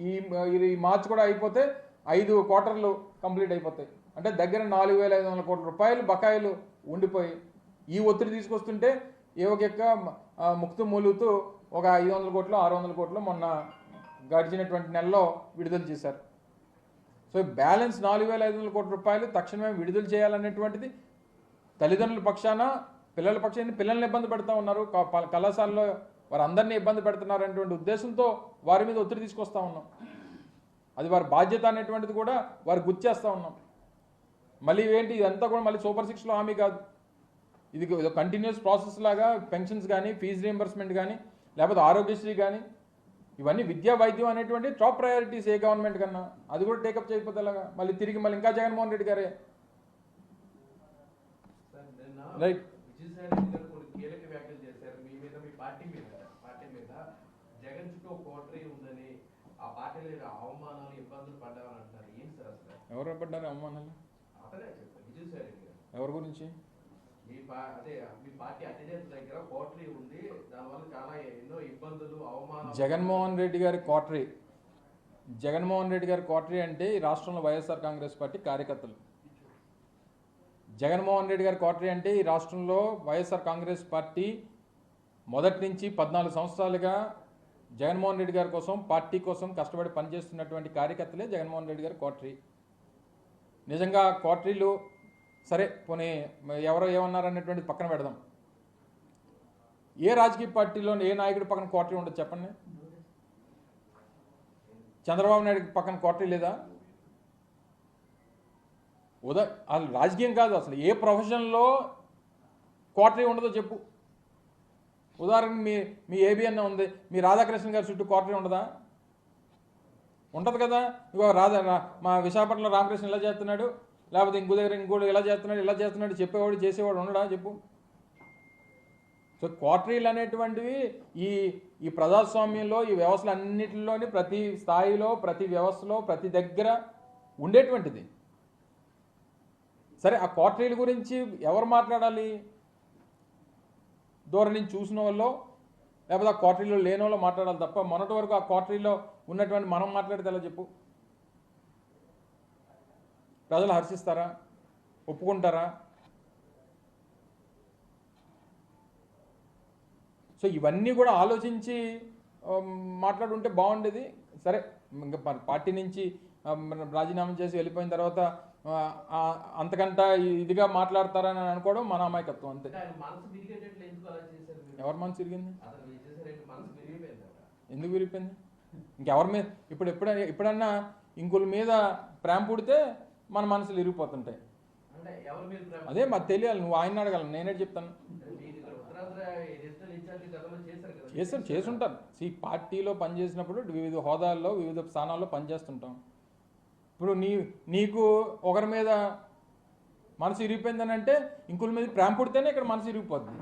ఈ ఈ మార్చ్ కూడా అయిపోతే ఐదు క్వార్టర్లు కంప్లీట్ అయిపోతాయి. అంటే దగ్గర నాలుగు వేల ఐదు వందల కోట్ల రూపాయలు బకాయిలు ఉండిపోయి ఈ ఒత్తిడి తీసుకొస్తుంటే ఏ ఒక యొక్క ముక్తు మూలుగుతూ ఒక ఐదు వందల కోట్లు ఆరు వందల కోట్లు మొన్న గడిచినటువంటి నెలలో విడుదల చేశారు. సో బ్యాలెన్స్ నాలుగు వేల ఐదు వందల కోట్ల రూపాయలు తక్షణమే విడుదల చేయాలనేటువంటిది తల్లిదండ్రుల పక్షాన పిల్లల పక్షాన పిల్లల్ని ఇబ్బంది పెడతా ఉన్నారు. క- ప- కళాశాలలో వారందరినీ ఇబ్బంది పెడుతున్నారు అనేటువంటి ఉద్దేశంతో వారి మీద ఒత్తిడి తీసుకొస్తా ఉన్నాం. అది వారి బాధ్యత అనేటువంటిది కూడా వారు గుర్చేస్తూ ఉన్నాం. మళ్ళీ ఏంటి? ఇదంతా కూడా మళ్ళీ సూపర్ సిక్స్లో హామీ కాదు. ఇది కంటిన్యూస్ ప్రాసెస్ లాగా పెన్షన్స్ కానీ ఫీజు రీంబర్స్మెంట్ కానీ లేకపోతే ఆరోగ్యశ్రీ కానీ ఇవన్నీ విద్యా వైద్యం అనేటువంటి టాప్ ప్రయారిటీస్ ఏ గవర్నమెంట్ కన్నా. అది కూడా టేకప్ చేయకపోతే ఎలాగా? మళ్ళీ తిరిగి మళ్ళీ ఇంకా జగన్మోహన్ రెడ్డి గారే. రైట్. విజయసాయి రెడ్డి గారు కొన్ని కీలక వ్యాఖ్యలు చేశారు మీ మీద మీ పార్టీ మీద పార్టీ మీద జగన్ చుట్టూ ఒక కోటరీ ఉందని ఆ పార్టీలో అవమానాలు ఇబ్బందులు పడ్డామని అంటున్నారు ఏంటి సార్ అసలు ఎవరు పడ్డారు అవమానాలు ఎవరి గురించి? మీ పా అదే మీ పార్టీ అటెండెన్స్ దగ్గర కోటరీ ఉంది దానివల్ల చాలా ఎన్నో ఇబ్బందులు అవమానాలు. జగన్మోహన్ రెడ్డి గారి క్వార్టరీ జగన్మోహన్ రెడ్డి గారి క్వార్టరీ అంటే ఈ రాష్ట్రంలో వైఎస్ఆర్ కాంగ్రెస్ పార్టీ కార్యకర్తలు. జగన్మోహన్ రెడ్డి గారి క్వార్టరీ అంటే ఈ రాష్ట్రంలో వైఎస్ఆర్ కాంగ్రెస్ పార్టీ మొదటి నుంచి పద్నాలుగు సంవత్సరాలుగా జగన్మోహన్ రెడ్డి గారి కోసం పార్టీ కోసం కష్టపడి పనిచేస్తున్నటువంటి కార్యకర్తలే జగన్మోహన్ రెడ్డి గారి క్వార్టరీ నిజంగా క్వార్టరీలు సరే పోనీ ఎవరో ఏమన్నారనేటువంటిది పక్కన పెడదాం. ఏ రాజకీయ పార్టీలో ఏ నాయకుడి పక్కన క్వార్టరీ ఉండదు చెప్పండి. చంద్రబాబు నాయుడు పక్కన క్వార్టరీ లేదా? ఉదా అది రాజకీయం కాదు అసలు. ఏ ప్రొఫెషన్లో క్వార్టరీ ఉండదో చెప్పు. ఉదాహరణకి మీ మీ ఏబిఎన్ ఉంది. మీ రాధాకృష్ణ గారి చుట్టూ క్వార్టరీ ఉండదా? ఉంటుంది కదా? ఇగో రాధా మా విశాఖపట్నంలో రామకృష్ణ ఇలా చేస్తున్నాడు లేకపోతే ఇంకో దగ్గర ఇంకోటి ఇలా చేస్తున్నాడు ఇలా చేస్తున్నాడు చెప్పేవాడు చేసేవాడు ఉండడా? చెప్పు. సో క్వార్టరీలు అనేటువంటివి ఈ ఈ ప్రజాస్వామ్యంలో ఈ వ్యవస్థలు అన్నిటిలోని ప్రతి స్థాయిలో ప్రతి వ్యవస్థలో ప్రతి దగ్గర ఉండేటువంటిది. సరే ఆ క్వార్టరీల గురించి ఎవరు మాట్లాడాలి? దూరం నుంచి చూసిన వాళ్ళు లేకపోతే ఆ క్వార్టరీలో లేని వాళ్ళు మాట్లాడాలి తప్ప మొన్నటి వరకు ఆ క్వార్టరీలో ఉన్నటువంటి మనం మాట్లాడితే ఎలా చెప్పు? ప్రజలు హర్షిస్తారా? ఒప్పుకుంటారా? సో ఇవన్నీ కూడా ఆలోచించి మాట్లాడుంటే బాగుండేది. సరే ఇంకా పార్టీ నుంచి రాజీనామా చేసి వెళ్ళిపోయిన తర్వాత అంతకంట ఇదిగా మాట్లాడతారని అనుకోవడం మన అమాయకత్వం అంతే? ఎవరి మనసు తిరిగింది ఎందుకు విరిగిపోయింది? ఇంకెవరి మీద ఇప్పుడు ఎప్పుడైనా ఎప్పుడన్నా ఇంకుల మీద ప్రేమ పుడితే మన మనసులు ఇరిగిపోతుంటాయి? అదే మాకు తెలియాలి నువ్వు ఆయన అడగాలి నేనే చెప్తాను. చేస్తారు చేసుంటారు సి పార్టీలో పనిచేసినప్పుడు వివిధ హోదాల్లో వివిధ స్థానాల్లో పనిచేస్తుంటాం ఇప్పుడు నీ నీకు ఒకరి మీద మనసు ఇరిగిపోయిందని అంటే ఇంకుల మీద ప్రేమ పుడితేనే ఇక్కడ మనసు ఇరిగిపోద్ది.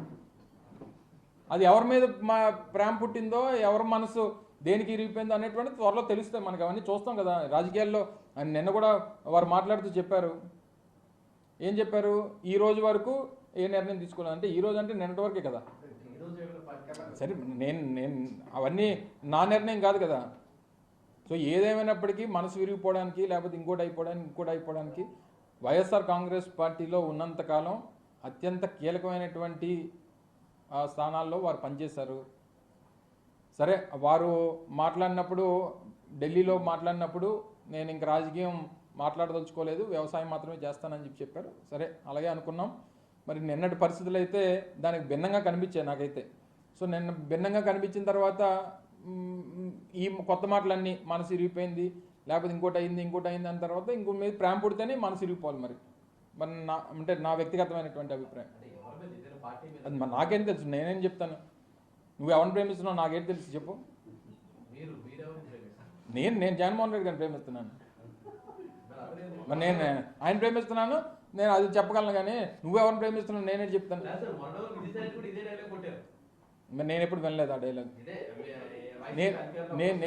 అది ఎవరి మీద మా ప్రేమ పుట్టిందో ఎవరి మనసు దేనికి ఇరిగిపోయిందో అనేటువంటి త్వరలో తెలుస్తాయి. మనకి అవన్నీ చూస్తాం కదా. రాజకీయాల్లో నిన్న కూడా వారు మాట్లాడుతూ చెప్పారు. ఏం చెప్పారు? ఈ రోజు వరకు ఏ నిర్ణయం తీసుకోలేదు. అంటే ఈ రోజు అంటే నిన్నటి వరకే కదా. సరే నేను నేను అవన్నీ నా నిర్ణయం కాదు కదా. సో ఏదేమైనప్పటికీ మనసు విరిగిపోవడానికి లేకపోతే ఇంకోటి అయిపోవడానికి ఇంకోటి అయిపోవడానికి వైఎస్ఆర్ కాంగ్రెస్ పార్టీలో ఉన్నంతకాలం అత్యంత కీలకమైనటువంటి ఆ, స్థానాల్లో వారు పనిచేశారు. సరే వారు మాట్లాడినప్పుడు ఢిల్లీలో మాట్లాడినప్పుడు నేను ఇంక రాజకీయం మాట్లాడదలుచుకోలేదు వ్యవసాయం మాత్రమే చేస్తానని చెప్పి చెప్పారు. సరే అలాగే అనుకున్నాం. మరి నిన్నటి పరిస్థితులు అయితే దానికి భిన్నంగా కనిపించాయి నాకైతే. సో నిన్న భిన్నంగా కనిపించిన తర్వాత ఈ కొత్త మాటలన్నీ మనసు ఇరిగిపోయింది లేకపోతే ఇంకోటి అయింది ఇంకోటి అయింది అన్న తర్వాత ఇంకో మీద ప్రేమ పుడితేనే మనసు ఇరిగిపోవాలి మరి. మరి నా అంటే నా వ్యక్తిగతమైనటువంటి అభిప్రాయం. అది నాకేం తెలుసు నేనేం చెప్తాను. నువ్వు ఎవరిని ప్రేమిస్తున్నావు? నాకేం తెలుసు చెప్పు. నేను నేను జగన్మోహన్ రెడ్డి గారిని ప్రేమిస్తున్నాను. మరి నేను ఆయన ప్రేమిస్తున్నాను నేను అది చెప్పగలను కానీ నువ్వెవరిని ప్రేమిస్తున్నావు నేనే చెప్తాను. మరి నేను ఎప్పుడు వినలేదు ఆ డైలాగ్ నేను నేను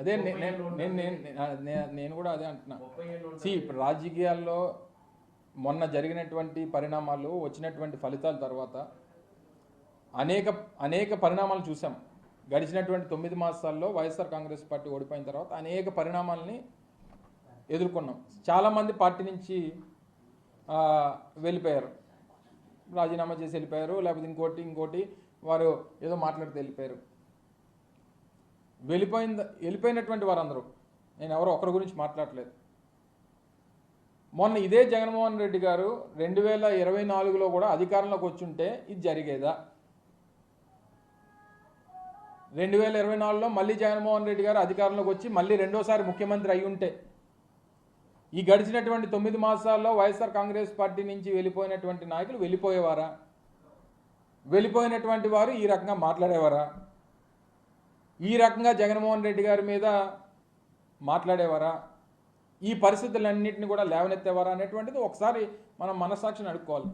అదే నేను నేను నేను కూడా అదే అంటున్నా. సి ఇప్పుడు రాజకీయాల్లో మొన్న జరిగినటువంటి పరిణామాలు వచ్చినటువంటి ఫలితాల తర్వాత అనేక అనేక పరిణామాలు చూసాం గడిచినటువంటి తొమ్మిది మాసాల్లో వైఎస్ఆర్ కాంగ్రెస్ పార్టీ ఓడిపోయిన తర్వాత అనేక పరిణామాలని ఎదుర్కొన్నాం. చాలామంది పార్టీ నుంచి వెళ్ళిపోయారు. రాజీనామా చేసి వెళ్ళిపోయారు. లేకపోతే ఇంకోటి ఇంకోటి వారు ఏదో మాట్లాడితే వెళ్ళిపోయారు. వెళ్ళిపోయిన వెళ్ళిపోయినటువంటి వారందరూ. నేను ఎవరో ఒకరి గురించి మాట్లాడలేదు. మొన్న ఇదే జగన్మోహన్ రెడ్డి గారు రెండు వేల ఇరవై నాలుగులో కూడా అధికారంలోకి వచ్చుంటే ఇది జరిగేదా? రెండు వేల ఇరవై నాలుగులో మళ్ళీ జగన్మోహన్ రెడ్డి గారు అధికారంలోకి వచ్చి మళ్ళీ రెండోసారి ముఖ్యమంత్రి అయి ఉంటే ఈ గడిచినటువంటి తొమ్మిది మాసాల్లో వైఎస్ఆర్ కాంగ్రెస్ పార్టీ నుంచి వెళ్ళిపోయినటువంటి నాయకులు వెళ్ళిపోయేవారా? వెళ్ళిపోయినటువంటి వారు ఈ రకంగా మాట్లాడేవారా? ఈ రకంగా జగన్మోహన్ రెడ్డి గారి మీద మాట్లాడేవారా? ఈ పరిస్థితులన్నింటినీ కూడా లేవనెత్తేవారా అనేటువంటిది ఒకసారి మనం మనస్సాక్షిని అడుక్కోవాలి.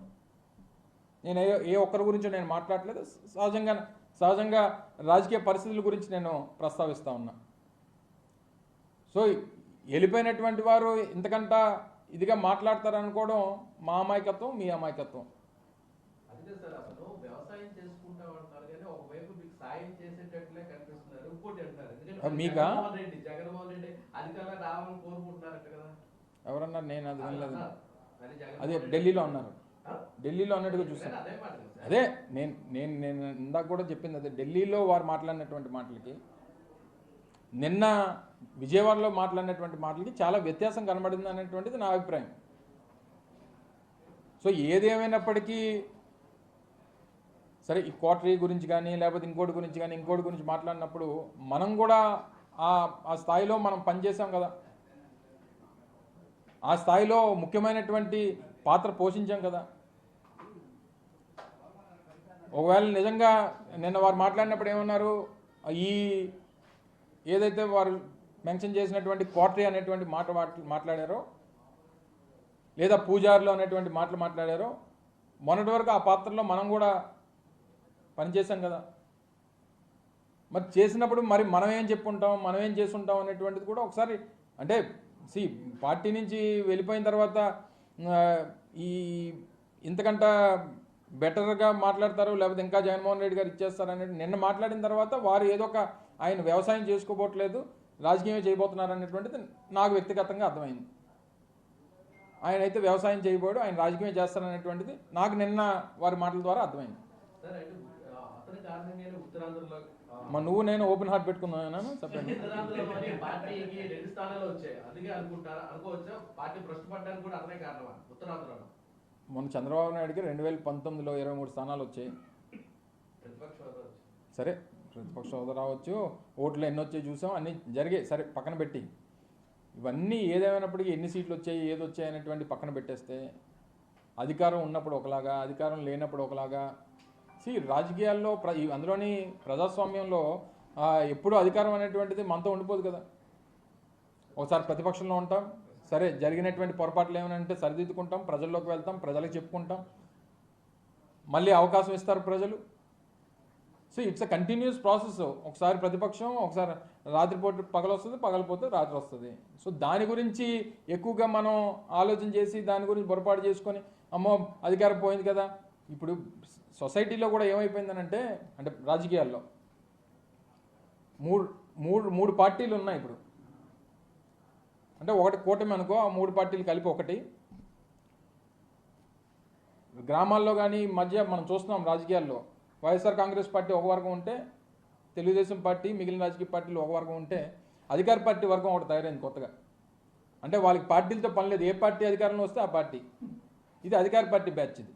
నేను ఏ ఏ ఒక్కరి గురించి నేను మాట్లాడలేదు. సహజంగా సహజంగా రాజకీయ పరిస్థితుల గురించి నేను ప్రస్తావిస్తా ఉన్నా. సో వెళ్ళిపోయినటువంటి వారు ఇంతకంట ఇదిగా మాట్లాడతారనుకోవడం మా అమాయకత్వం మీ అమాయకత్వం. మీకు ఎవరన్నారు? నేను అది వినలేదు. అది ఢిల్లీలో ఉన్నారు? ఢిల్లీలో అన్నట్టుగా చూసాను అదే నేను నేను నేను ఇందాక కూడా చెప్పింది అదే. ఢిల్లీలో వారు మాట్లాడినటువంటి మాటలకి నిన్న విజయవాడలో మాట్లాడినటువంటి మాటలకి చాలా వ్యత్యాసం కనబడింది అనేటువంటిది నా అభిప్రాయం. సో ఏదేమైనప్పటికీ సరే ఈ కోటరీ గురించి కానీ లేకపోతే ఇంకోటి గురించి కానీ ఇంకోటి గురించి మాట్లాడినప్పుడు మనం కూడా ఆ ఆ స్థాయిలో మనం పనిచేసాం కదా. ఆ స్థాయిలో ముఖ్యమైనటువంటి పాత్ర పోషించాం కదా. ఒకవేళ నిజంగా నిన్న వారు మాట్లాడినప్పుడు ఏమన్నారు? ఈ ఏదైతే వారు మెన్షన్ చేసినటువంటి కోటరీ అనేటువంటి మాట మాట్లాడారో లేదా పూజారులు అనేటువంటి మాటలు మాట్లాడారో మొన్నటి వరకు ఆ పాత్రలో మనం కూడా పనిచేసాం కదా. మరి చేసినప్పుడు మరి మనం ఏం చెప్పుంటాం మనం ఏం చేసుంటాం అనేటువంటిది కూడా ఒకసారి అంటే సి పార్టీ నుంచి వెళ్ళిపోయిన తర్వాత ఈ ఇంతకంట బెటర్గా మాట్లాడతారు? లేకపోతే ఇంకా జగన్మోహన్ రెడ్డి గారు ఇచ్చేస్తారు అనేది నిన్న మాట్లాడిన తర్వాత వారు ఏదో ఒక ఆయన వ్యవసాయం చేసుకోబోట్లేదు రాజకీయమే చేయబోతున్నారు అనేటువంటిది నాకు వ్యక్తిగతంగా అర్థమైంది. ఆయన అయితే వ్యవసాయం చేయబోడు ఆయన రాజకీయం చేస్తారనేటువంటిది నాకు నిన్న వారి మాటల ద్వారా అర్థమైంది. మరి నువ్వు నేను ఓపెన్ హార్ట్ పెట్టుకున్నాను చెప్పండి. మొన్న చంద్రబాబు నాయుడుకి రెండు వేల పంతొమ్మిదిలో ఇరవై మూడు స్థానాలు వచ్చాయి. సరే ప్రతిపక్ష హోదా రావచ్చు. ఓట్లు ఎన్ని వచ్చాయి చూసాం అన్నీ జరిగాయి సరే పక్కన పెట్టి. ఇవన్నీ ఏదేమైనప్పటికీ ఎన్ని సీట్లు వచ్చాయి ఏది వచ్చాయి అనేటువంటి పక్కన పెట్టేస్తే అధికారం ఉన్నప్పుడు ఒకలాగా అధికారం లేనప్పుడు ఒకలాగా సి రాజకీయాల్లో ప్ర అందులోని ప్రజాస్వామ్యంలో ఎప్పుడు ఎప్పుడూ అధికారం అనేటువంటిది మనతో ఉండిపోదు కదా. ఒకసారి ప్రతిపక్షంలో ఉంటాం సరే జరిగినటువంటి పొరపాట్లు ఏమైనా అంటే సరిదిద్దుకుంటాం ప్రజల్లోకి వెళ్తాం ప్రజలకు చెప్పుకుంటాం. మళ్ళీ అవకాశం ఇస్తారు ప్రజలు. So it's a continuous process. ఒకసారి ప్రతిపక్షం ఒకసారి రాత్రిపూట పగలు వస్తుంది పగలిపోతే రాత్రి వస్తుంది. సో దాని గురించి ఎక్కువగా మనం ఆలోచన చేసి దాని గురించి పొరపాటు చేసుకొని అమ్మో అధికారం పోయింది కదా. ఇప్పుడు సొసైటీలో కూడా ఏమైపోయిందనంటే అంటే రాజకీయాల్లో మూడు మూడు మూడు పార్టీలు ఉన్నాయి ఇప్పుడు. అంటే ఒకటి కూటమి అనుకో ఆ మూడు పార్టీలు కలిపి ఒకటి. గ్రామాల్లో కానీ మధ్య మనం చూస్తున్నాం రాజకీయాల్లో. వైఎస్ఆర్ కాంగ్రెస్ పార్టీ ఒక వర్గం ఉంటే తెలుగుదేశం పార్టీ మిగిలిన రాజకీయ పార్టీలు ఒక వర్గం ఉంటే అధికార పార్టీ వర్గం ఒకటి తయారైంది కొత్తగా. అంటే వాళ్ళకి పార్టీలతో పని లేదు. ఏ పార్టీ అధికారంలో వస్తే ఆ పార్టీ. ఇది అధికార పార్టీ బ్యాచ్ ఇది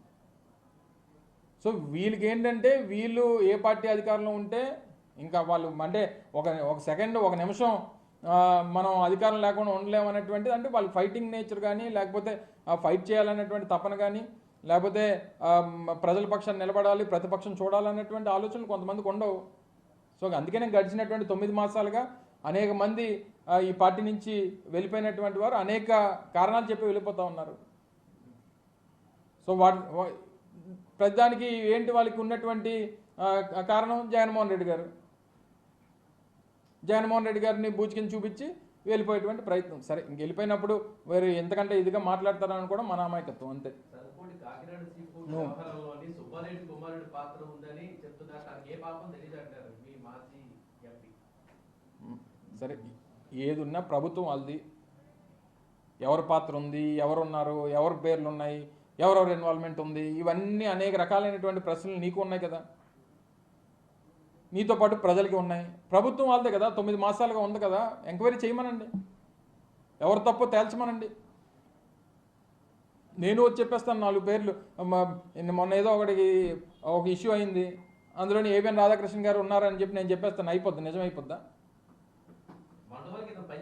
సో వీళ్ళకి ఏంటంటే వీళ్ళు ఏ పార్టీ అధికారంలో ఉంటే ఇంకా వాళ్ళు అంటే ఒక ఒక సెకండ్ ఒక నిమిషం మనం అధికారం లేకుండా ఉండలేము అనేటువంటిది అంటే వాళ్ళు ఫైటింగ్ నేచర్ కానీ లేకపోతే ఫైట్ చేయాలనేటువంటి తపన కానీ లేకపోతే ప్రజల పక్షాన్ని నిలబడాలి ప్రతిపక్షం చూడాలనేటువంటి ఆలోచనలు కొంతమందికి ఉండవు. సో అందుకనే గడిచినటువంటి తొమ్మిది మాసాలుగా అనేక మంది ఈ పార్టీ నుంచి వెళ్ళిపోయినటువంటి వారు అనేక కారణాలు చెప్పి వెళ్ళిపోతూ ఉన్నారు. సో వాటి ప్రతిదానికి ఏంటి వాళ్ళకి ఉన్నటువంటి కారణం జగన్మోహన్ రెడ్డి గారు. జగన్మోహన్ రెడ్డి గారిని బూచికిని చూపించి వెళ్ళిపోయేటువంటి ప్రయత్నం. సరే ఇంక వెళ్ళిపోయినప్పుడు వేరే ఎంతకంటే ఇదిగా మాట్లాడతారని కూడా మన అమాయకత్వం అంతే. సరే ఏది ఉన్నా ప్రభుత్వం వాళ్ళది. ఎవరి పాత్ర ఉంది ఎవరు ఉన్నారు ఎవరి పేర్లు ఉన్నాయి ఎవరెవరు ఇన్వాల్వ్మెంట్ ఉంది? ఇవన్నీ అనేక రకాలైనటువంటి ప్రశ్నలు నీకు ఉన్నాయి కదా. నీతో పాటు ప్రజలకి ఉన్నాయి. ప్రభుత్వం వాళ్ళదే కదా. తొమ్మిది మాసాలుగా ఉంది కదా. ఎంక్వైరీ చేయమనండి. ఎవరు తప్పో తేల్చమనండి. నేను వచ్చి చెప్పేస్తాను నాలుగు పేర్లు. మొన్న ఏదో ఒకటి ఒక ఇష్యూ అయింది. అందులోని ఏబిఎన్ రాధాకృష్ణ గారు ఉన్నారని చెప్పి నేను చెప్పేస్తాను. అయిపోద్ది. నిజం అయిపోద్దా?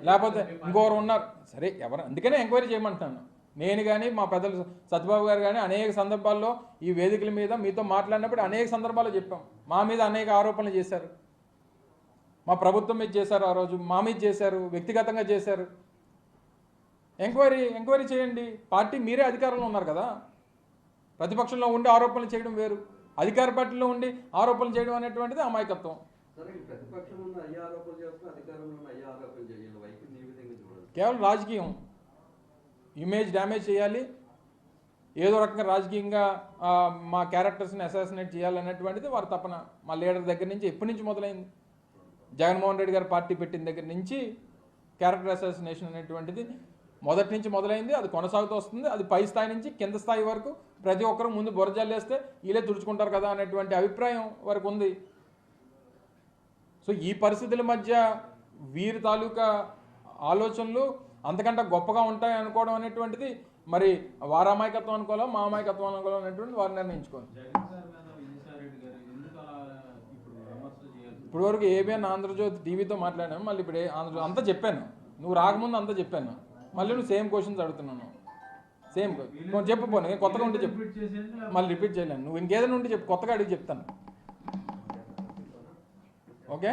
లేకపోతే ఇంకోరు ఇంకొకరు ఉన్నారు. సరే ఎవరు? అందుకనే ఎంక్వైరీ చేయమంటున్నాను. నేను కానీ మా పెద్దలు సత్యబాబు గారు కానీ అనేక సందర్భాల్లో ఈ వేదికల మీద మీతో మాట్లాడినప్పుడు అనేక సందర్భాల్లో చెప్పాం. మా మీద అనేక ఆరోపణలు చేశారు. మా ప్రభుత్వం మీద చేశారు ఆ రోజు మా మీద చేశారు వ్యక్తిగతంగా చేశారు. ఎంక్వైరీ ఎంక్వైరీ చేయండి. పార్టీ మీరే అధికారంలో ఉన్నారు కదా. ప్రతిపక్షంలో ఉండి ఆరోపణలు చేయడం వేరు. అధికార పార్టీలో ఉండి ఆరోపణలు చేయడం అనేటువంటిది అమాయకత్వం. కేవలం రాజకీయం. ఇమేజ్ డ్యామేజ్ చేయాలి. ఏదో రకంగా రాజకీయంగా మా క్యారెక్టర్స్ని అసాసినేట్ అన్నటువంటిది వారి తపన. మా లీడర్ దగ్గర నుంచి ఎప్పటి నుంచి మొదలైంది? జగన్మోహన్ రెడ్డి గారు పార్టీ పెట్టిన దగ్గర నుంచి క్యారెక్టర్ అసాసినేషన్ అనేటువంటిది మొదటి నుంచి మొదలైంది. అది కొనసాగుతూ వస్తుంది. అది పై స్థాయి నుంచి కింద స్థాయి వరకు ప్రతి ఒక్కరు ముందు బొరజల్లేస్తే వీళ్ళే తుడుచుకుంటారు కదా అనేటువంటి అభిప్రాయం వరకు ఉంది. సో ఈ పరిస్థితుల మధ్య వీరి తాలూకా ఆలోచనలు అంతకంటే గొప్పగా ఉంటాయి అనుకోవడం అనేటువంటిది మరి వారి అమాయకత్వం అనుకోవాలో మా అమాయకత్వం అనుకోవాలో అనేటువంటి వారు నిర్ణయించుకోవాలి. జగన్ సార్ మీద విజయసాయి రెడ్డి గారు ఎందుకు అలా ఇప్పుడు వరకు ఏబిఎన్ ఆంధ్రజ్యోతి టీవీతో మాట్లాడాను మళ్ళీ ఇప్పుడు ఆంధ్రజ్యోతి అంతా చెప్పాను. నువ్వు రాకముందు అంతా చెప్పాను. మళ్ళీ నువ్వు సేమ్ క్వశ్చన్స్ అడుగుతున్నాను. సేమ్ చెప్పు పోనీ నేను కొత్తగా ఉంటే చెప్పు. మళ్ళీ రిపీట్ చేయలేను. నువ్వు ఇంకేదైనా ఉంటే చెప్పు కొత్తగా అడిగి చెప్తాను. ఓకే?